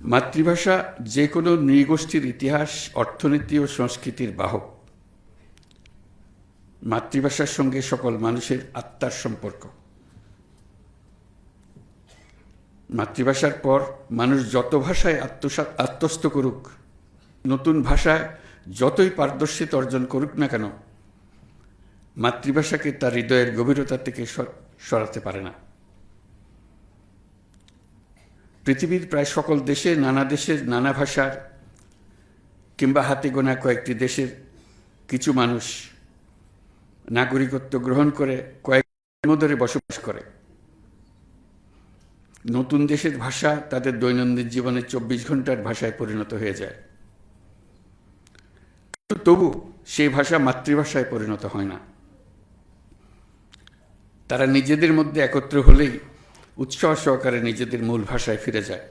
মাতৃভাষা যে কোনো নৃগোষ্ঠীর ইতিহাস, অর্থনীতি ও সংস্কৃতির বাহক। মাতৃভাষার সঙ্গে সকল মানুষের আত্মার সম্পর্ক। মাতৃভাষার পর মানুষ যত ভাষায় আত্মসা, আত্মস্থ করুক, নতুন ভাষায় যতই পারদর্শিতা অর্জন করুক না কেন, মাতৃভাষাকে তার হৃদয়ের গভীরতা থেকে সরাতে পারে না। পৃথিবীর প্রায় সকল দেশে, নানা দেশের, নানা ভাষার, কিংবা হাতে গোনা কয়েকটি দেশের কিছু মানুষ নাগরিকত্ব গ্রহণ করে, কয়েক ধরে বসবাস করে। নতুন দেশের ভাষা তাদের দৈনন্দিন জীবনে চব্বিশ ঘণ্টার ভাষায় পরিণত হয়ে যায়। কিন্তু তবু সেই ভাষা মাতৃভাষায় পরিণত হয় না। তারা নিজেদের মধ্যে একত্র হলেই উৎসাহ সহকারে নিজেদের মূল ভাষায় ফিরে যায়।